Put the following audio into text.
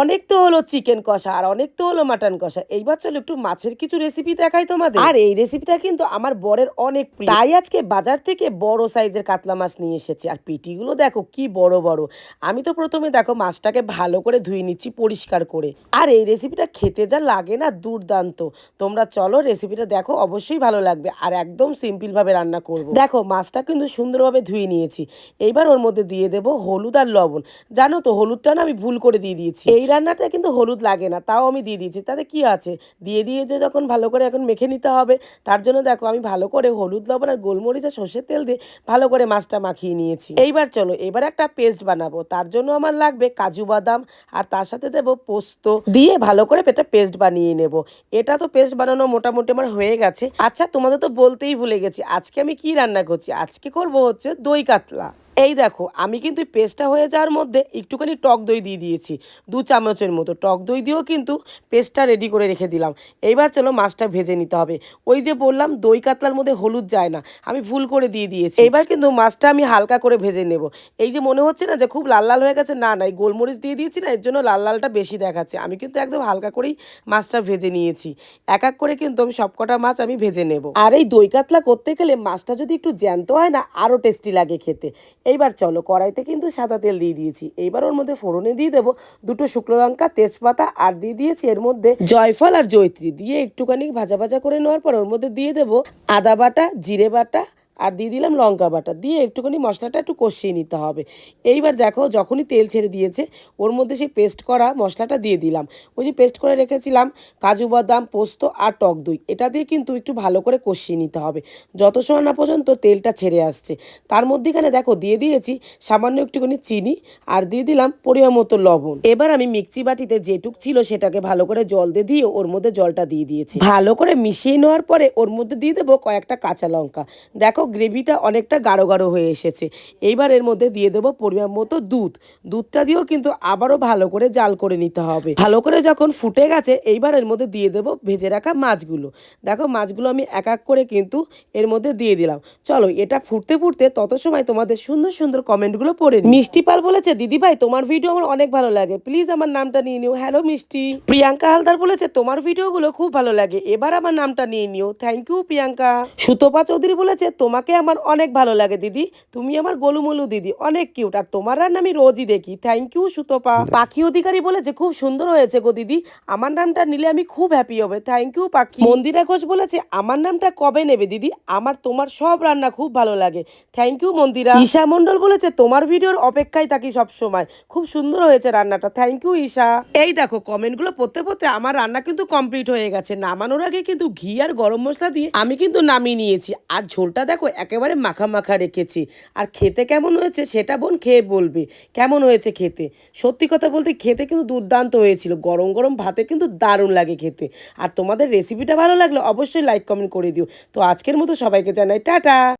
অনেক তো হলো চিকেন কষা আর অনেক তো হলো মাটন কষা। এইবার চলো একটু মাছের কিছু রেসিপি দেখাই তোমাদের। আর এই রেসিপিটা কিন্তু আমার বরের অনেক প্রিয়। তাই আজকে বাজার থেকে বড় সাইজের কাতলা মাছ নিয়ে এসেছি। আর পিটিগুলো দেখো কি বড় বড়। আমি তো প্রথমে দেখো মাছটাকে ভালো করে ধুয়ে নিচ্ছি পরিষ্কার করে। আর এই রেসিপিটা খেতে যা লাগে না দুর্দান্ত। তোমরা চলো রেসিপিটা দেখো অবশ্যই ভালো লাগবে। আর একদম সিম্পল ভাবে রান্না করব। দেখো মাছটা কিন্তু সুন্দরভাবে ধুয়ে নিয়েছি। এইবার ওর মধ্যে দিয়ে দেবো হলুদ আর লবণ। জানো তো হলুদটা না আমি ভুল করে দিয়ে দিয়েছি। এই রান্নাটা কিন্তু হলুদ লাগে না, তাও আমি দিয়ে দিয়েছি। তাতে কি আছে? দিয়ে দিয়ে যে যখন ভালো করে এখন মেখে নিতে হবে, তার জন্য দেখো আমি ভালো করে হলুদ, লবণ আর গোলমরিচ আর সর্ষের তেল দিয়ে ভালো করে মাছটা মাখিয়ে নিয়েছি। এইবার চলো, এবার একটা পেস্ট বানাবো, তার জন্য আমার লাগবে কাজু বাদাম আর তার সাথে দেবো পোস্ত। দিয়ে ভালো করে একটা পেস্ট বানিয়ে নেব। এটা তো পেস্ট বানানো মোটামুটি আমার হয়ে গেছে। আচ্ছা তোমাদের তো বলতেই ভুলে গেছি, আজকে আমি কি রান্না করছি? আজকে করব হচ্ছে দই কাতলা। এই দেখো, আমি কিন্তু পেস্টটা হয়ে যাওয়ার মধ্যে একটুখানি টক দই দিয়ে দিয়েছি, দু চামচের মতো। টক দই দিয়েও কিন্তু পেস্টটা রেডি করে রেখে দিলাম। এইবার চলো মাছটা ভেজে নিতে হবে। ওই যে বললাম, দই কাতলার মধ্যে হলুদ যায় না, আমি ভুল করে দিয়ে দিয়েছি। এবার কিন্তু মাছটা আমি হালকা করে ভেজে নেব। এই যে মনে হচ্ছে না যে খুব লাল লাল হয়ে গেছে? না না, এই গোলমরিচ দিয়ে দিয়েছি না, এর জন্য লাল লালটা বেশি দেখাচ্ছে। আমি কিন্তু একদম হালকা করেই মাছটা ভেজে নিয়েছি। এক এক করে কিন্তু আমি সবকটা মাছ আমি ভেজে নেব। আর এই দই কাতলা করতে গেলে মাছটা যদি একটু জ্যান্ত হয় না, আরও টেস্টি লাগে খেতে। এইবার চলো, কড়াইতে কিন্তু সাদা তেল দিয়ে দিয়েছি। এইবার ওর মধ্যে ফোড়নে দিয়ে দেবো দুটো শুকনো লঙ্কা, তেজপাতা, আর দিয়ে দিয়েছি এর মধ্যে জয়ফল আর জৈত্রী দিয়ে একটুখানি ভাজা ভাজা করে নেওয়ার পর ওর মধ্যে দিয়ে দেবো আদা বাটা, জিরে বাটা আর দিয়ে দিলাম লঙ্কা বাটা। দিয়ে একটুখানি মশলাটা একটু কষিয়ে নিতে হবে। এইবার দেখো যখনই তেল ছেড়ে দিয়েছে, ওর মধ্যে সেই পেস্ট করা মশলাটা দিয়ে দিলাম। ওই যে পেস্ট করে রেখেছিলাম কাজু বাদাম, পোস্ত আর টক দই। এটা দিয়ে কিন্তু একটু ভালো করে কষিয়ে নিতে হবে। যত সময় না পর্যন্ত তেলটা ছেড়ে আসছে। তার মধ্যেখানে দেখো দিয়ে দিয়েছি সামান্য একটুখানি চিনি আর দিয়ে দিলাম পরিমাণ মতো লবণ। এবার আমি মিক্সি বাটিতে যেটুক ছিল সেটাকে ভালো করে জল দিয়ে দিয়ে ওর মধ্যে জলটা দিয়ে দিয়েছি। ভালো করে মিশিয়ে নেওয়ার পরে ওর মধ্যে দিয়ে দেবো কয়েকটা কাঁচা লঙ্কা। দেখো গ্রেভিটা অনেকটা গাঢ় গাঢ় হয়ে এসেছে। এইবার এর মধ্যে দিয়ে দেবো পরিমাণ মতো দুধ। দুধটা দিয়েও কিন্তু আবারও ভালো করে জাল করে নিতে হবে। ভালো করে যখন ফুটে গেছে, এইবার এর মধ্যে দিয়ে দেবো ভেজে রাখা মাছগুলো। দেখো, মাছগুলো আমি এক এক করে কিন্তু এর মধ্যে দিয়ে দিলাম। চলো, এটা ফুটতে ফুটতে তত সময় তোমাদের সুন্দর সুন্দর কমেন্টগুলো পড়ে। মিষ্টি পাল বলেছে, দিদি ভাই, তোমার ভিডিও আমার অনেক ভালো লাগে। প্লিজ আমার নামটা নিয়ে নিও। হ্যালো, মিষ্টি। প্রিয়াঙ্কা হালদার বলেছে, তোমার ভিডিওগুলো খুব ভালো লাগে। এবার আমার নামটা নিয়ে নিও। Thank you, Priyanka. Sutapa Chowdhury বলেছে তোমাকে আমার অনেক ভালো লাগে দিদি। তুমি আমার গোলুমলু দিদি অনেক কিউট আর তোমার রান্না আমি রোজই দেখি। Thank you Sutapa. পাখি অধিকারী বলেছে খুব সুন্দর হয়েছে গো দিদি। আমার নামটা নিলে আমি খুব হ্যাপি হবে। থ্যাংক ইউ পাখি। মন্দিরা ঘোষ বলেছে আমার নামটা কবে নেবে দিদি? আমার তোমার সব রান্না খুব ভালো লাগে। Thank you Mandira. Isha Mondal বলেছে তোমার ভিডিওর অপেক্ষায় থাকি সব সময়। খুব সুন্দর হয়েছে রান্নাটা। Thank you Isha. এই দেখো কমেন্টগুলো পড়তে পড়তে আমার রান্না কিন্তু কমপ্লিট হয়ে গেছে। নামানোর আগে কিন্তু ঘি আর গরম মশলা দিয়ে আমি কিন্তু নামিয়ে নিয়েছি। আর ঝোলটা দেখো একেবারে মাখা মাখা রেখেছি। আর খেতে কেমন হয়েছে সেটা বোন খেয়ে বলবে। কেমন হয়েছে খেতে? সত্যি কথা বলতে খেতে কিন্তু দুর্দান্ত হয়েছিল। গরম গরম ভাতে কিন্তু দারুণ লাগে খেতে। আর তোমাদের রেসিপিটা ভালো লাগলে অবশ্যই লাইক কমেন্ট করে দিও। তো আজকের মতো সবাইকে জানাই টাটা।